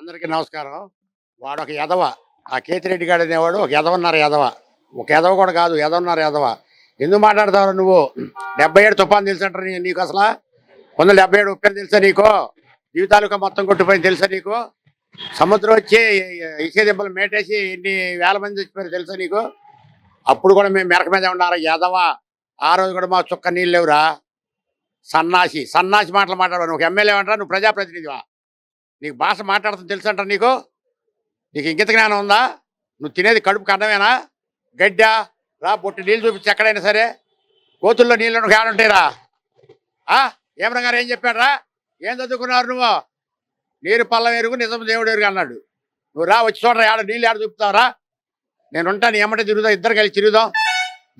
అందరికీ నమస్కారం. వాడు ఒక యదవ. ఆ కేతిరెడ్డి గారు అనేవాడు ఒక యదవన్నారు యదవ. ఒక యదవ కూడా కాదు యదవన్నారు యదవ. ఎందుకు మాట్లాడతావు నువ్వు? డెబ్బై ఏడు తుఫాన్ తెలుసంటారు నీ- నీకు అసలు? వందల డెబ్బై ఏడు ఉప్పెన్ తెలుసా నీకు? జీవితాలకు మొత్తం కొట్టిపోయింది తెలుసా నీకు? సముద్రం వచ్చి ఇసే దెబ్బలు మేటేసి ఎన్ని వేల మంది చచ్చిపోయారు తెలుసా నీకు? అప్పుడు కూడా మేము మెరక మీద ఉన్నారు? యదవ. ఆ రోజు కూడా మా చుక్క నీళ్ళు లేవురా. సన్నాసి సన్నాసి మాటలు మాట్లాడు నువ్వు ఎమ్మెల్యే అంటారా నువ్వు ప్రజాప్రతినిధివా? నీకు భాష మాట్లాడుతుంది తెలుసు అంటారు నీకు? నీకు ఇంకిత జ్ఞానం ఉందా? నువ్వు తినేది కడుపు కన్నమేనా గడ్డ? రా బొట్టు నీళ్ళు చూపించి ఎక్కడైనా సరే. కోతుల్లో నీళ్ళు ఉంటాయిరా ఆ? ఏమన్నా ఏం చెప్పాడరా? ఏం చదువుకున్నారు నువ్వు? నీరు పల్లం ఎరుగు నిజం దేవుడు ఎరుగు అన్నాడు. నువ్వు రా వచ్చి చూడరా ఆడ నీళ్ళు ఆడ చూపుతావరా? నేను ఉంటాను ఎమ్మటే తిరుగుదాం ఇద్దరు కలిసి తిరుగుదాం.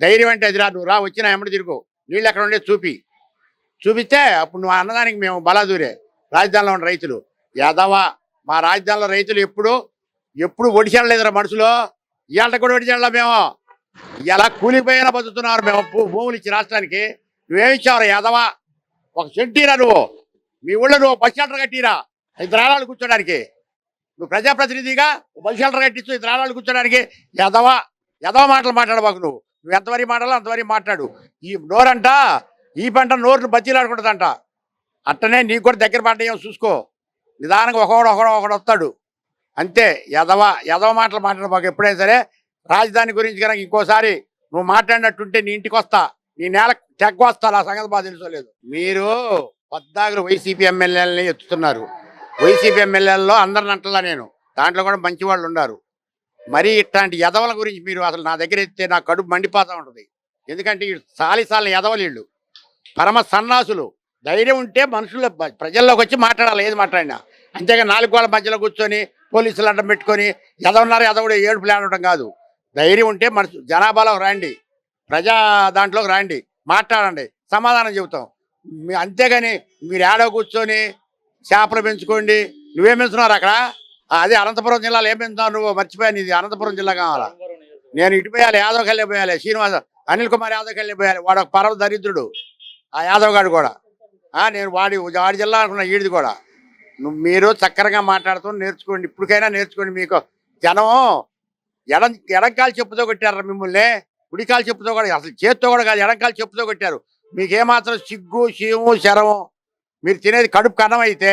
ధైర్యం అంటే అది రా నువ్వు రా వచ్చినా ఎమ్మటి తిరుగు. నీళ్ళు ఎక్కడ ఉండే చూపి. చూపిస్తే అప్పుడు నువ్వు అన్నదానికి మేము బలాదూరే. రాజధానిలో ఉన్న రైతులు. యాదవ మా రాజధానిలో రైతులు ఎప్పుడు ఎప్పుడు ఒడిచెళ్ళలేదురా మనుషులు. ఇవాళ కూడా ఒడిచెళ్ళ మేము. ఇలా కూలిపోయినా బతుకుతున్నారు మేము భూములు ఇచ్చి రాష్ట్రానికి. నువ్వేమిచ్చావురా యాదవ? ఒక సెంటీరా నువ్వు. మీ ఊళ్ళో నువ్వు బస్ షెల్టర్ కట్టిరా. ఇద్దరు ఆడాలు కూర్చోడానికి. నువ్వు ప్రజాప్రతినిధిగా బస్ షెల్టర్ కట్టించు ఇద్దరు ఆడాలు కూర్చోడానికి. యదవ యదవ మాటలు మాట్లాడబాకు నువ్వు. నువ్వు ఎంతవరకు మాట్లాడాలో అంతవరకు మాట్లాడు. ఈ నోరంట ఈ పంట నోరును బజ్జీలాడుకుంటుందంట అట్టనే నీకు కూడా దగ్గర పడ్డాయేమో చూసుకో. నిదానంగా ఒకడు ఒకడు ఒకడు వస్తాడు. అంతే యదవ యదవ మాటలు మాట్లాడబాకు ఎప్పుడైనా సరే రాజధాని గురించి కనుక ఇంకోసారి నువ్వు మాట్లాడినట్టుంటే నీ ఇంటికి వస్తా నీ నేల తెగ్గొస్తా ఆ సంగతి బాగా తెలుసోలేదు మీరు పద్దాకులు వైసీపీ ఎమ్మెల్యేలని ఎత్తుతున్నారు. వైసీపీ ఎమ్మెల్యేలలో అందరిని అంటలా నేను. దాంట్లో కూడా మంచి వాళ్ళు ఉన్నారు. మరి ఇట్లాంటి యదవల గురించి మీరు అసలు నా దగ్గర ఎత్తే నా కడుపు మండిపోతూ ఉంటుంది. ఎందుకంటే ఈ సాలిసాల యదవలు వీళ్ళు. పరమ సన్నాసులు. ధైర్యం ఉంటే మనుషుల ప్రజల్లోకి వచ్చి మాట్లాడాలి ఏది మాట్లాడినా. అంతేగా నాలుగు వాళ్ళ మధ్యలో కూర్చొని పోలీసులు అడ్డం పెట్టుకొని ఎదవన్నారు ఏడు ప్లాన్ అవ్వడం కాదు. ధైర్యం ఉంటే మనసు జనాభాలో రండి. ప్రజా దాంట్లోకి రండి. మాట్లాడండి. సమాధానం చెబుతాం. మీ అంతేగాని మీరు ఏడో కూర్చొని చేపలు పెంచుకోండి. నువ్వేం పెంచుతున్నారు అక్కడ? అదే అనంతపురం జిల్లాలో ఏం పెంచుతావు నువ్వు? మర్చిపోయాను ఇది అనంతపురం జిల్లా కావాలా? నేను ఇటు పోయాలి యాదవ్ కళ్ళే పోయాలి శ్రీనివాస అనిల్ కుమార్ యాదవ్కి వెళ్ళిపోయాలి పోయాలి. వాడు ఒక పరమ దరిద్రుడు. ఆ యాదవ్ గారు కూడా. నేను వాడి వాడి జిల్లా అనుకున్నా ఈడిది కూడా. నువ్వు మీరు చక్కరగా మాట్లాడుతూ నేర్చుకోండి ఇప్పటికైనా నేర్చుకోండి మీకు. జనం ఎడం ఎడంకాలు చెప్పుతో కొట్టారు మిమ్మల్ని? గుడికాలు చెప్పుతో కూడా అసలు చేత్తో కూడా కాదు ఎడంకాలు చెప్పుతో కొట్టారు. మీకేమాత్రం సిగ్గు శీము శరము మీరు తినేది కడుపు కన్నం అయితే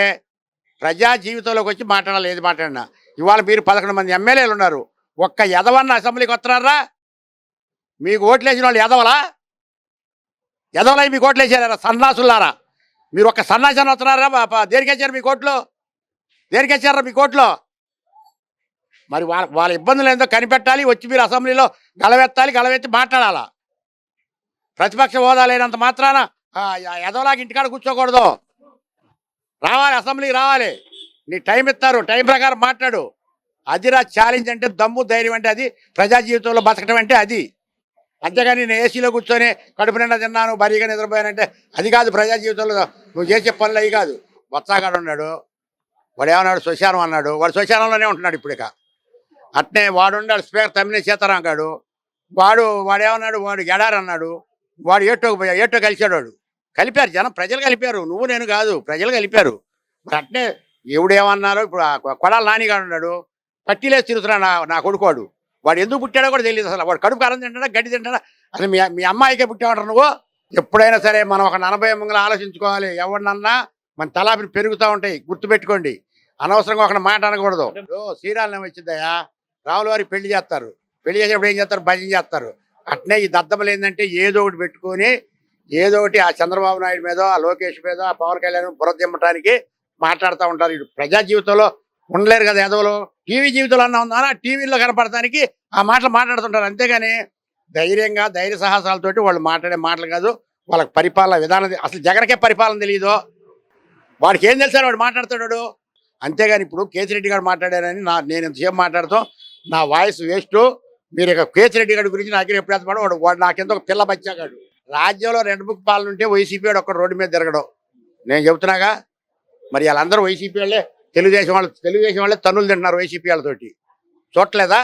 ప్రజా జీవితంలోకి వచ్చి మాట్లాడాలి ఏది మాట్లాడినా. ఇవాళ మీరు పదకొండు మంది ఎమ్మెల్యేలు ఉన్నారు. ఒక్క ఎదవన్న అసెంబ్లీకి వస్తున్నారా? మీకు ఓట్లేసిన వాళ్ళు ఎదవలా ఎదవలై మీకు ఓట్లేసారా సన్నాసులారా మీరు ఒక్క సన్నాసాన్ని వస్తున్నారా ప- ప- మీ కోర్టులో? దేనికొచ్చారా మీ కోర్టులో? మరి వాళ్ళ వాళ్ళ ఇబ్బందులు ఏందో కనిపెట్టాలి వచ్చి మీరు అసెంబ్లీలో గలవెత్తాలి గలవెత్తి మాట్లాడాలా. ప్రతిపక్ష హోదా లేనంత మాత్రాన ఎదవలాగా ఇంటికాడ కూర్చోకూడదు. రావాలి అసెంబ్లీకి రావాలి. నీ టైం ఇస్తారు టైం ప్రకారం మాట్లాడు. అదిరా ఛాలెంజ్ అంటే దమ్ము ధైర్యం అంటే అది. ప్రజా జీవితంలో బతకడం అంటే అది. అంతేగాని నేను ఏసీలో కూర్చొని కడుపు నిండా తిన్నాను భారీగా నిద్రపోయానంటే అది కాదు ప్రజా జీవితంలో. నువ్వు చేసే పనులు అవి కాదు. బొత్సాగాడు ఉన్నాడు వాడు ఏమన్నాడు శ్మశానం అన్నాడు. వాడు శ్మశానంలోనే ఉంటున్నాడు ఇప్పుడిక అట్నే వాడు ఉన్నాడు స్పీకర్ తమ్మిన సీతారాం గాడు వాడు వాడేమన్నాడు? వాడు ఎడారు అన్నాడు. వాడు ఏటోకి పోయా ఏటో కలిశాడు. వాడు కలిపారు జనం ప్రజలు కలిపారు. నువ్వు నేను కాదు ప్రజలు కలిపారు. మరి అట్నే ఎవడేమన్నారో ఇప్పుడు కొడాల నానిగాడు ఉన్నాడు. పట్టీలేసి తిరుగుతున్నాడు నా నా కొడుకోడు వాడు ఎందుకు పుట్టాడో కూడా తెలియదు అసలు. వాడు కడుపు కారం తింటాడా గడ్డి తింటాడా? అసలు మీ మీ అమ్మాయికే పుట్టామంటారు నువ్వు? ఎప్పుడైనా సరే మనం ఒక నలభై మంగళ ఆలోచించుకోవాలి. ఎవరినన్నా మన తలాపిని పెరుగుతూ ఉంటాయి. గుర్తుపెట్టుకోండి. అనవసరంగా ఒక మాట అనకూడదు. ఓ వచ్చిందయ్యా. రాముల వారికి పెళ్ళి చేస్తారు. పెళ్ళి చేసేప్పుడు ఏం చేస్తారు? భజన చేస్తారు. అట్నే ఈ దద్దమలు ఏంటంటే ఏదో ఒకటి పెట్టుకొని ఏదో ఒకటి ఆ చంద్రబాబు నాయుడు మీద ఆ లోకేష్ మీద ఆ పవన్ కళ్యాణ్ బురదిమ్మటానికి మాట్లాడుతూ ఉంటారు. ఇటు ప్రజా జీవితంలో ఉండలేరు కదా యాదవులు. టీవీ జీవితంలో అన్న ఉందా టీవీలో కనపడటానికి ఆ మాటలు మాట్లాడుతుంటారు. అంతేగాని ధైర్యంగా ధైర్య సాహసాలతోటి వాళ్ళు మాట్లాడే మాటలు కాదు. వాళ్ళకి పరిపాలన విధానం అసలు జగన్కే పరిపాలన తెలియదు వాడికి ఏం తెలిసారు వాడు మాట్లాడుతున్నాడు. అంతేగాని ఇప్పుడు కేసిరెడ్డి గారు మాట్లాడారని నా నేను ఎంతసేపు మాట్లాడుతాం నా వాయిస్ వేస్ట్. మీరు ఇక కేసిరెడ్డి గారి గురించి నాకు ఎప్పుడు వేస్తాడు వాడు వాడు నాకెంత ఒక పిల్ల బచ్చాగాడు రాజ్యంలో రెండు బుక్ పాలన ఉంటే వైసీపీ వాడు ఒక్క రోడ్డు మీద తిరగడం. నేను చెబుతున్నాగా మరి వాళ్ళందరూ వైసీపీ వాళ్ళే. తెలుగుదేశం వాళ్ళు తెలుగుదేశం వాళ్ళే తన్నులు తింటున్నారు వైసీపీ వాళ్ళతోటి. చూడలేదా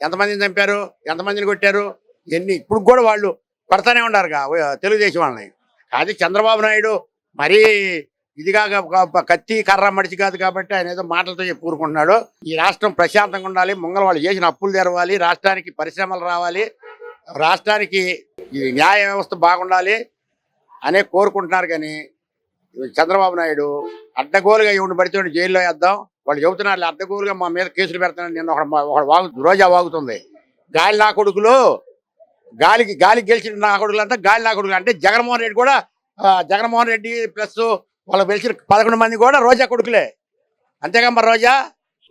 ఎంతమందిని చంపారు? ఎంతమందిని కొట్టారు? ఎన్ని ఇప్పుడు కూడా వాళ్ళు పడతానే ఉన్నారుగా తెలుగుదేశం వాళ్ళని. అది చంద్రబాబు నాయుడు మరీ ఇదిగా కత్తి కర్ర మడిచి కాదు కాబట్టి ఆయన ఏదో మాటలతో చెప్పి కూరుకుంటున్నాడు ఈ రాష్ట్రం ప్రశాంతంగా ఉండాలి ముంగల వాళ్ళు చేసిన అప్పులు తెరవాలి రాష్ట్రానికి పరిశ్రమలు రావాలి రాష్ట్రానికి ఈ న్యాయ వ్యవస్థ బాగుండాలి అనే కోరుకుంటున్నారు కానీ చంద్రబాబు నాయుడు అడ్డగోలుగా ఇవ్వని పడితే జైల్లో వేద్దాం. వాళ్ళు చెబుతున్నారు అడ్డగోలుగా మా మీద కేసులు పెడుతున్నాను నిన్న ఒక ఒకడు వాగు రోజా వాగుతుంది. గాలి నా కొడుకులు గాలికి గాలికి గెలిచిన నా కొడుకులు అంతా గాలి నా కొడుకులు. అంటే జగన్మోహన్ రెడ్డి కూడా జగన్మోహన్ రెడ్డి ప్లస్ వాళ్ళకి గెలిచిన పదకొండు మంది కూడా రోజా కొడుకులే. అంతేగా మరి రోజా?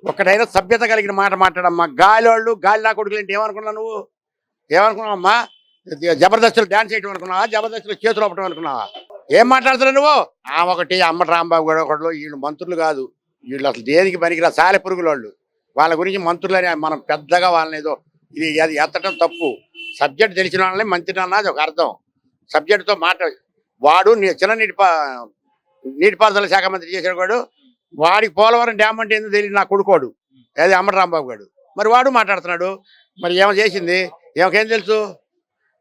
ఒక్కటైనా సభ్యత కలిగిన మాట మాట్లాడమ్మా. గాలి వాళ్ళు గాలి నా కొడుకులు అంటే ఏమనుకున్నావు నువ్వు? ఏమనుకున్నావమ్మా? జబర్దస్తులు డాన్స్ చేయటం అనుకున్నావా? జబర్దస్తులు చేతులు ఒప్పటం అనుకున్నావా? ఏం మాట్లాడుతున్నావు నువ్వు? ఆ ఒకటి అమ్మ రాంబాబు కూడా ఒకళ్ళు వీళ్ళు మంత్రులు కాదు. వీళ్ళు అసలు దేనికి పనికిరా? సాలె పురుగులు వాళ్ళు వాళ్ళ గురించి మంత్రులని మనం పెద్దగా వాళ్ళని ఏదో ఇది అది ఎత్తడం తప్పు. సబ్జెక్ట్ తెలిసిన వాళ్ళని మంత్రి అన్నది ఒక అర్థం. సబ్జెక్టుతో మాట వాడు నీ- చిన్న నీటి పా నీటిపారుదల శాఖ మంత్రి చేశాడు వాడు. వాడికి పోలవరం డ్యామ్ అంటే ఏందో తెలియదు నా కొడుకోడు. అది అమ్మటి రాంబాబు గారు మరి వాడు మాట్లాడుతున్నాడు. మరి ఏమో చేసింది? ఏమకేం తెలుసు?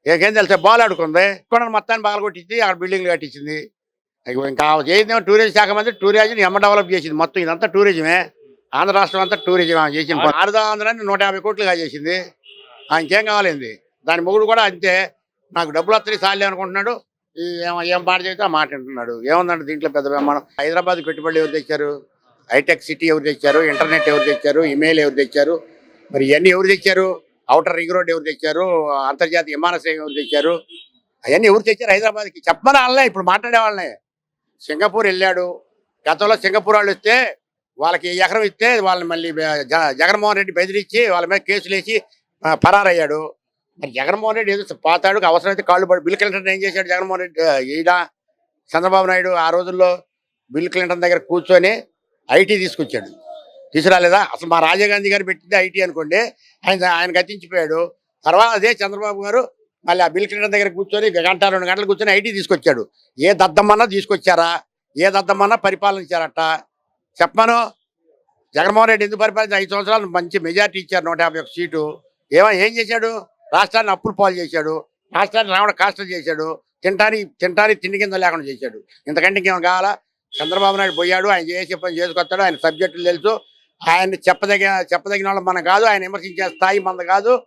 ఏమకేం తెలుసు? బాల్ ఆడుకుంది. కొండ మొత్తాన్ని బాగా కొట్టించి అక్కడ బిల్డింగ్లు కట్టించింది. ఇక చేసిందేమో టూరిజం శాఖ మంత్రి. టూరిజం ఎమ్మ డెవలప్ చేసింది. మొత్తం ఇదంతా టూరిజమే. ఆంధ్ర రాష్ట్రం అంతా టూరిజం చేసింది. ఆరుదా ఆంధ్రాన్ని నూట యాభై కోట్లుగా చేసింది ఇంకేం కావాలింది దాని మొగుడు కూడా అంతే. నాకు డబ్బులు వస్తాయి సాలే అనుకుంటున్నాడు. ఏం ఏం మాట చెబితే ఆ మాట వింటున్నాడు. ఏముందండి దీంట్లో పెద్ద బ్రహ్మాండం? హైదరాబాద్ పెట్టుబడులు ఎవరు తెచ్చారు? హైటెక్ సిటీ ఎవరు తెచ్చారు? ఇంటర్నెట్ ఎవరు తెచ్చారు? ఇమెయిల్ ఎవరు తెచ్చారు? మరి ఇవన్నీ ఎవరు తెచ్చారు? అవుటర్ రింగ్ రోడ్ ఎవరు తెచ్చారు? అంతర్జాతీయ విమానాశ్రయం ఎవరు తెచ్చారు? అవన్నీ ఎవరు తెచ్చారు హైదరాబాద్కి? చెప్పమని వాళ్ళే ఇప్పుడు మాట్లాడే వాళ్ళనే. సింగపూర్ వెళ్ళాడు. గతంలో సింగపూర్ వాళ్ళు వస్తే వాళ్ళకి ఎకరం ఇస్తే వాళ్ళని మళ్ళీ జగన్మోహన్ రెడ్డి బెదిరించి వాళ్ళ మీద కేసులు వేసి పరారయ్యాడు. మరి జగన్మోహన్ రెడ్డి ఏదో పాతాడు అవసరమైతే కాళ్ళు పడి బిల్ క్లింటన్ ఏం చేశాడు జగన్మోహన్ రెడ్డి? ఈడ చంద్రబాబు నాయుడు ఆ రోజుల్లో బిల్ క్లింటన్ దగ్గర కూర్చొని ఐటీ తీసుకొచ్చాడు. తీసుకురాలేదా? అసలు మా రాజీవ్ గాంధీ గారు పెట్టింది ఐటీ అనుకోండి ఆయన ఆయన గతించిపోయాడు. తర్వాత అదే చంద్రబాబు గారు మళ్ళీ ఆ బిల్ క్లింటన్ దగ్గర కూర్చొని గంట రెండు గంటలు కూర్చొని ఐటీ తీసుకొచ్చాడు. ఏ దద్దమ్మన్నా తీసుకొచ్చారా? ఏ దద్దమ్మన్నా పరిపాలించారట? చెప్పమను జగన్మోహన్ రెడ్డి ఎందుకు పరిపాలించారు? ఐదు సంవత్సరాలు మంచి మెజార్టీ ఇచ్చారు నూట యాభై ఒక సీటు. ఏమో ఏం చేశాడు? రాష్ట్రాన్ని అప్పులు పాలు చేశాడు. రాష్ట్రాన్ని రావణ కాష్టం చేశాడు. తింటానికి తింటానికి తిండి కింద లేకుండా చేశాడు. ఇంతకంటే ఇంకేమైనా కావాలా? చంద్రబాబు నాయుడు పోయాడు ఆయన చేసే పని చేసుకొస్తాడు ఆయన సబ్జెక్టులు తెలుసు. ఆయన చెప్పదగిన చెప్పదగిన వాళ్ళు మన కాదు. ఆయన విమర్శించే స్థాయి మన కాదు.